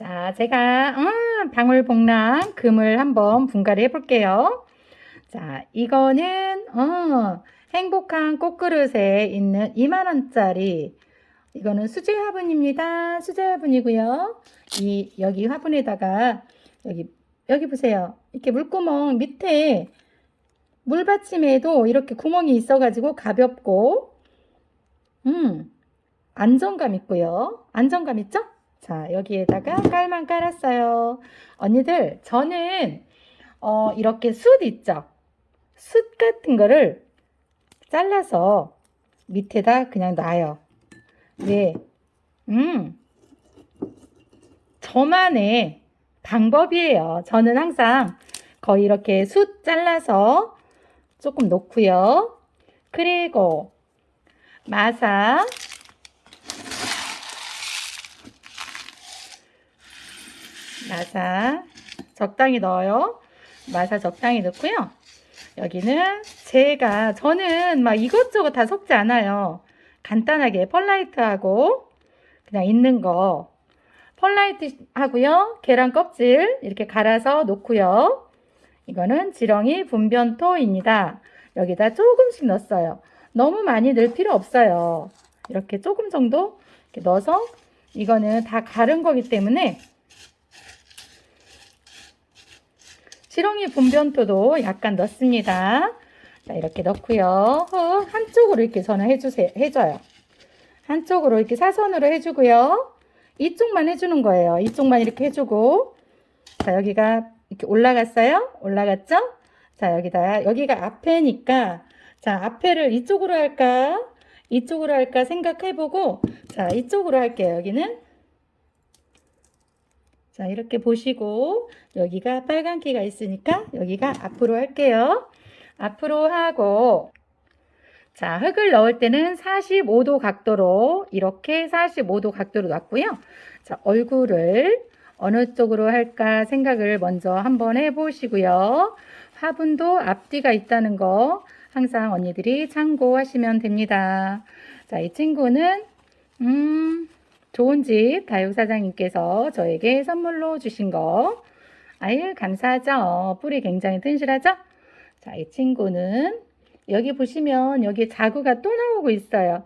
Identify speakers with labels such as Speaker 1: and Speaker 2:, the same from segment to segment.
Speaker 1: 자, 제가 음, 방울복랑 금을 한번 분갈이 해볼게요. 자, 이거는 어, 행복한 꽃그릇에 있는 2만원짜리 이거는 수제 화분입니다. 수제 화분이고요. 이 여기 화분에다가 여기 여기 보세요. 이렇게 물구멍 밑에 물받침에도 이렇게 구멍이 있어가지고 가볍고 음 안정감 있고요. 안정감 있죠? 자 여기에다가 깔만 깔았어요. 언니들 저는 어, 이렇게 숯 있죠? 숯 같은 거를 잘라서 밑에다 그냥 놔요. 네. 음. 저만의 방법이에요. 저는 항상 거의 이렇게 숯 잘라서 조금 놓고요. 그리고 마사 마사 적당히 넣어요. 마사 적당히 넣고요. 여기는 제가 저는 막 이것저것 다 섞지 않아요. 간단하게 펄라이트하고 그냥 있는 거 펄라이트 하고요. 계란 껍질 이렇게 갈아서 놓고요. 이거는 지렁이 분변토입니다. 여기다 조금씩 넣었어요. 너무 많이 넣을 필요 없어요. 이렇게 조금 정도 이렇게 넣어서 이거는 다 가른 거기 때문에 지렁이 분변토도 약간 넣습니다. 자, 이렇게 넣고요. 흙 한쪽으로 이렇게 저는 해주세요. 해줘요. 한쪽으로 이렇게 사선으로 해주고요. 이쪽만 해주는 거예요. 이쪽만 이렇게 해주고. 자, 여기가 이렇게 올라갔어요? 올라갔죠? 자, 여기다, 여기가 앞에니까, 자, 앞에를 이쪽으로 할까? 이쪽으로 할까 생각해보고, 자, 이쪽으로 할게요. 여기는. 자, 이렇게 보시고, 여기가 빨간 키가 있으니까, 여기가 앞으로 할게요. 앞으로 하고, 자, 흙을 넣을 때는 45도 각도로, 이렇게 45도 각도로 놨고요. 자, 얼굴을 어느 쪽으로 할까 생각을 먼저 한번 해보시고요. 화분도 앞뒤가 있다는 거 항상 언니들이 참고하시면 됩니다. 자, 이 친구는, 음, 좋은 집 다육사장님께서 저에게 선물로 주신 거. 아유, 감사하죠. 뿌리 굉장히 튼실하죠? 자, 이 친구는 여기 보시면 여기 자구가 또 나오고 있어요.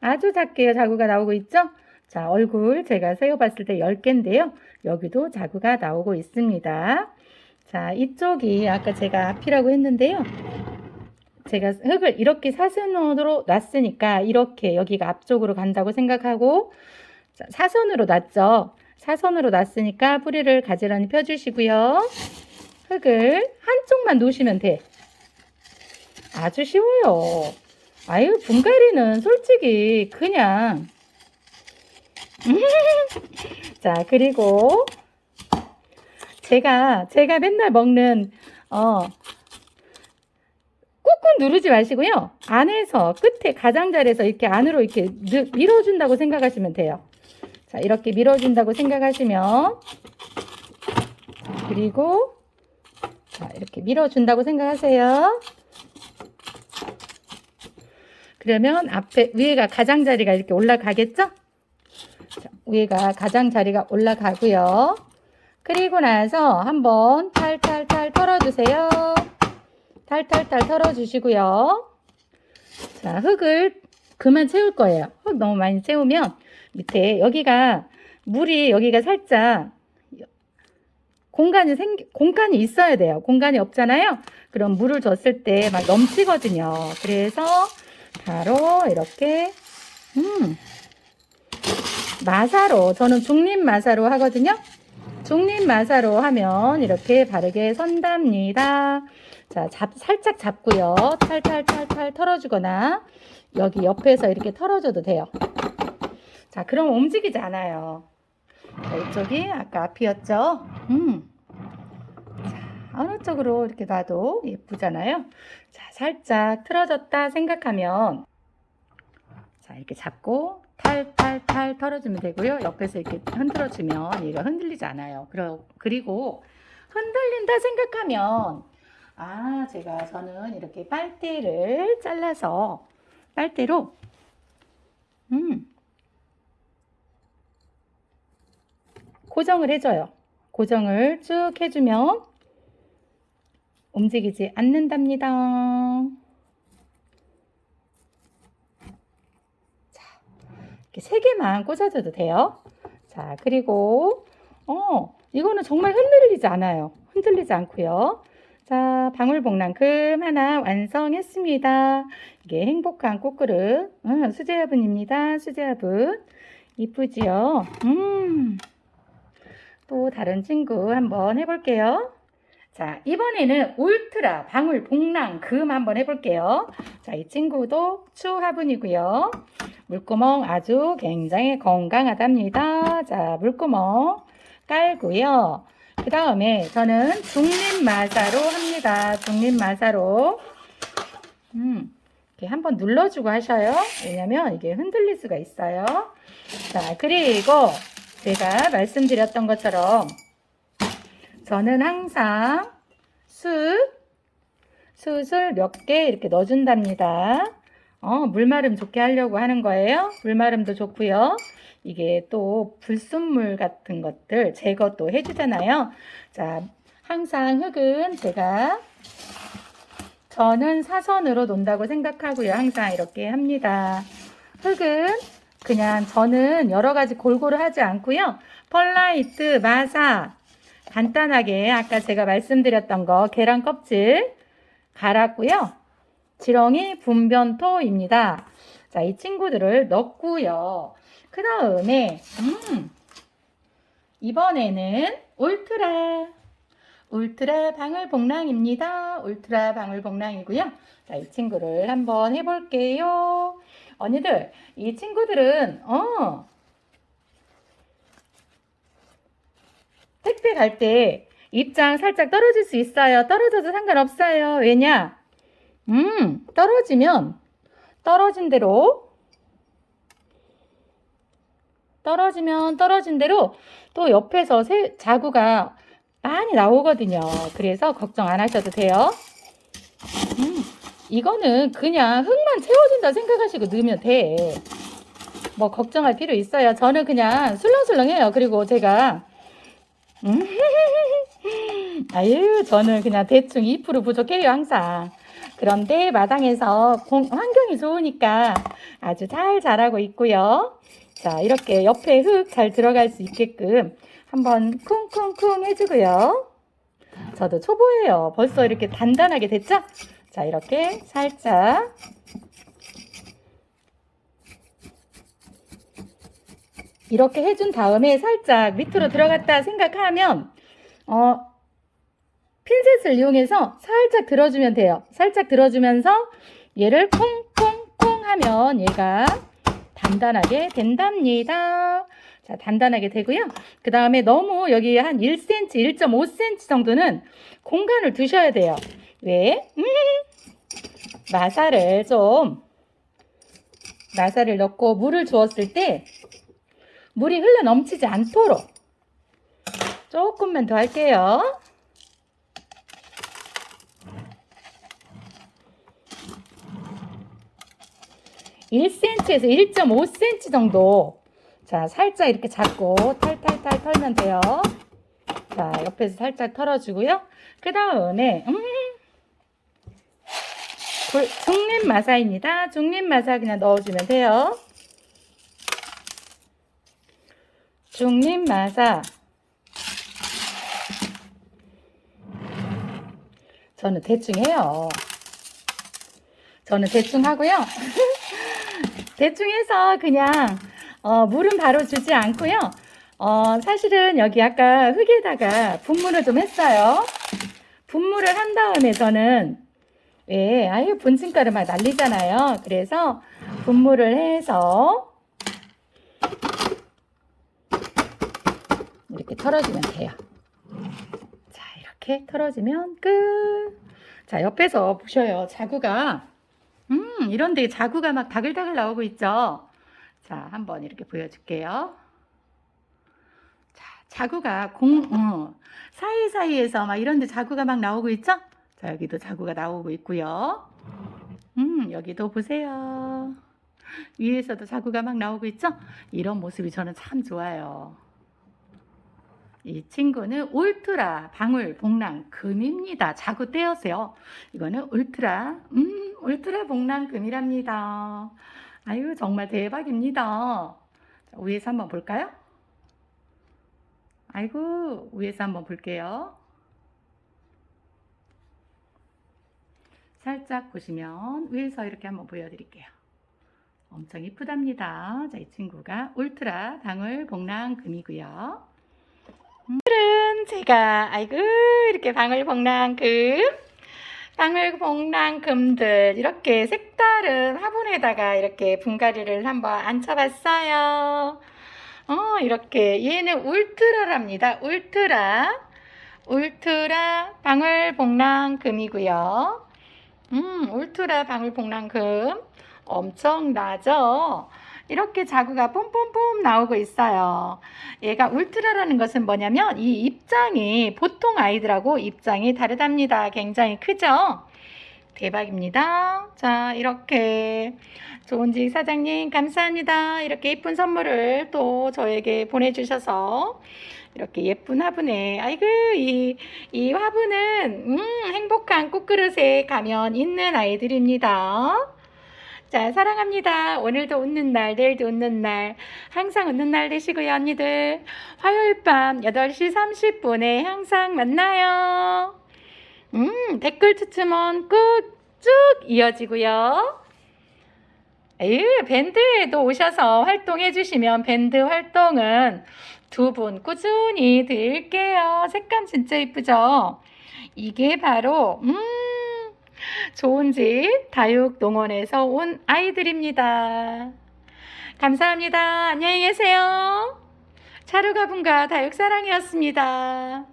Speaker 1: 아주 작게 자구가 나오고 있죠? 자, 얼굴 제가 세어봤을 때 10개인데요. 여기도 자구가 나오고 있습니다. 자, 이쪽이 아까 제가 앞이라고 했는데요. 제가 흙을 이렇게 사선으로 놨으니까 이렇게 여기가 앞쪽으로 간다고 생각하고 자, 사선으로 놨죠. 사선으로 놨으니까 뿌리를 가지런히 펴주시고요. 흙을 한쪽만 놓으시면 돼. 아주 쉬워요. 아유, 분갈이는 솔직히 그냥. 자, 그리고 제가, 제가 맨날 먹는, 어, 꾹꾹 누르지 마시고요. 안에서, 끝에 가장자리에서 이렇게 안으로 이렇게 느- 밀어준다고 생각하시면 돼요. 자, 이렇게 밀어준다고 생각하시면, 그리고, 자, 이렇게 밀어준다고 생각하세요. 그러면 앞에 위에가 가장자리가 이렇게 올라가겠죠? 자, 위에가 가장자리가 올라가고요. 그리고 나서 한번 탈탈탈 털어주세요. 탈탈탈 털어주시고요. 자, 흙을 그만 채울 거예요. 흙 너무 많이 채우면 밑에 여기가 물이 여기가 살짝 공간이 생 공간이 있어야 돼요. 공간이 없잖아요. 그럼 물을 줬을 때 막 넘치거든요. 그래서 바로 이렇게 음 마사로 저는 중립 마사로 하거든요. 중립 마사로 하면 이렇게 바르게 선답니다. 자, 잡, 살짝 잡고요. 탈탈탈탈 털어주거나 여기 옆에서 이렇게 털어줘도 돼요. 자, 그럼 움직이지 않아요. 자, 이쪽이 아까 앞이었죠? 음. 자, 어느 쪽으로 이렇게 놔도 예쁘잖아요. 자, 살짝 틀어졌다 생각하면 자, 이렇게 잡고 탈탈탈 털어주면 되고요. 옆에서 이렇게 흔들어주면 얘가 흔들리지 않아요. 그리고 흔들린다 생각하면 아, 제가 저는 이렇게 빨대를 잘라서 빨대로 음 고정을 해줘요. 고정을 쭉 해주면 움직이지 않는답니다. 자, 이렇게 세 개만 꽂아줘도 돼요. 자, 그리고, 어, 이거는 정말 흔들리지 않아요. 흔들리지 않고요. 자, 방울복랑금 하나 완성했습니다. 이게 행복한 꽃그릇. 음, 수제화분입니다. 수제화분. 이쁘지요? 음. 또 다른 친구 한번 해볼게요. 자, 이번에는 울트라 방울 복랑 금 한번 해볼게요. 자, 이 친구도 추화분이고요. 물구멍 아주 굉장히 건강하답니다. 자, 물구멍 깔고요. 그 다음에 저는 중립마사로 합니다. 중립마사로. 음, 이렇게 한번 눌러주고 하셔요. 왜냐면 이게 흔들릴 수가 있어요. 자, 그리고 제가 말씀드렸던 것처럼 저는 항상 숯, 숯을 몇 개 이렇게 넣어준답니다. 어, 물마름 좋게 하려고 하는 거예요. 물마름도 좋고요. 이게 또 불순물 같은 것들 제거 또 해주잖아요. 자, 항상 흙은 제가 저는 사선으로 논다고 생각하고요. 항상 이렇게 합니다. 흙은 그냥 저는 여러 가지 골고루 하지 않고요. 펄라이트, 마사, 간단하게 아까 제가 말씀드렸던 거 계란 껍질 갈았고요. 지렁이 분변토입니다. 자, 이 친구들을 넣고요. 그 다음에 음, 이번에는 울트라 울트라 방울복랑입니다. 울트라 방울복랑이고요. 자, 이 친구를 한번 해볼게요. 언니들, 이 친구들은 어 택배 갈 때 입장 살짝 떨어질 수 있어요. 떨어져도 상관없어요. 왜냐? 음, 떨어지면 떨어진 대로 떨어지면 떨어진 대로 또 옆에서 새, 자구가 많이 나오거든요. 그래서 걱정 안 하셔도 돼요. 음, 이거는 그냥 흙만 채워준다 생각하시고 넣으면 돼. 뭐 걱정할 필요 있어요. 저는 그냥 술렁술렁해요. 그리고 제가 음, 아유, 저는 그냥 대충 2% 부족해요, 항상. 그런데 마당에서 공- 환경이 좋으니까 아주 잘 자라고 있고요. 자, 이렇게 옆에 흙 잘 들어갈 수 있게끔 한번 쿵쿵쿵 해주고요. 저도 초보예요. 벌써 이렇게 단단하게 됐죠? 자, 이렇게 살짝 이렇게 해준 다음에 살짝 밑으로 들어갔다 생각하면 어, 핀셋을 이용해서 살짝 들어주면 돼요. 살짝 들어주면서 얘를 콩콩콩 하면 얘가 단단하게 된답니다. 자, 단단하게 되고요. 그 다음에 너무 여기 한 1cm, 1.5cm 정도는 공간을 두셔야 돼요. 왜? 음, 마사를 좀, 마사를 넣고 물을 주었을 때 물이 흘러 넘치지 않도록 조금만 더 할게요. (1 c m 에서 1.5 cm) 정도 자 살짝 이렇게 잡고 탈탈탈 털면 돼요 자 옆에서 살짝 털어주고요 그 다음에 음, 굴- 중립 마사입니다 중립 마사 그냥 넣어주면 돼요 중립 마사 저는 대충 해요. 저는 대충 하고요. 대충 해서 그냥 어, 물은 바로 주지 않고요. 어, 사실은 여기 아까 흙에다가 분무를 좀 했어요. 분무를 한 다음에 저는 왜 아유 분침가루 막 날리잖아요. 그래서 분무를 해서 이렇게 털어주면 돼요. 자, 이렇게 털어주면 끝. 자, 옆에서 보셔요. 자구가, 음, 이런데 자구가 막 다글다글 나오고 있죠? 자, 한번 이렇게 보여줄게요. 자, 자구가 공, 어, 사이 사이에서 막 이런데 자구가 막 나오고 있죠? 자, 여기도 자구가 나오고 있고요. 음, 여기도 보세요. 위에서도 자구가 막 나오고 있죠? 이런 모습이 저는 참 좋아요. 이 친구는 울트라 방울 복랑 금입니다. 자구 떼어세요. 이거는 울트라 음 울트라 복랑 금이랍니다. 아유 정말 대박입니다. 자, 위에서 한번 볼까요? 아이고 위에서 한번 볼게요. 살짝 보시면 위에서 이렇게 한번 보여드릴게요. 엄청 이쁘답니다. 자, 이 친구가 울트라 방울 복랑 금이고요. 오늘은 제가 아이고 이렇게 방울 복랑 금 방울 복랑 금들 이렇게 색다른 화분에다가 이렇게 분갈이를 한번 앉혀봤어요. 어 이렇게 얘는 울트라랍니다. 울트라 울트라 방울 복랑 금이고요. 음 울트라 방울 복랑 금 엄청나죠? 이렇게 자구가 뿜뿜뿜 나오고 있어요. 얘가 울트라라는 것은 뭐냐면 이 입장이 보통 아이들하고 입장이 다르답니다. 굉장히 크죠? 대박입니다. 자, 이렇게 좋은직 사장님 감사합니다. 이렇게 예쁜 선물을 또 저에게 보내주셔서 이렇게 예쁜 화분에 아이고 이, 이 화분은 음, 행복한 꽃그릇에 가면 있는 아이들입니다. 자, 사랑합니다. 오늘도 웃는 날, 내일도 웃는 날, 항상 웃는 날 되시고요, 언니들. 화요일 밤 8시 30분에 항상 만나요. 음, 댓글 추첨은 꾹쭉 이어지고요. 에이, 밴드에도 오셔서 활동해 주시면 밴드 활동은 두 분 꾸준히 드릴게요. 색감 진짜 이쁘죠? 이게 바로, 음, 좋은 집 다육 농원에서 온 아이들입니다. 감사합니다. 안녕히 계세요. 차루가분과 다육사랑이었습니다.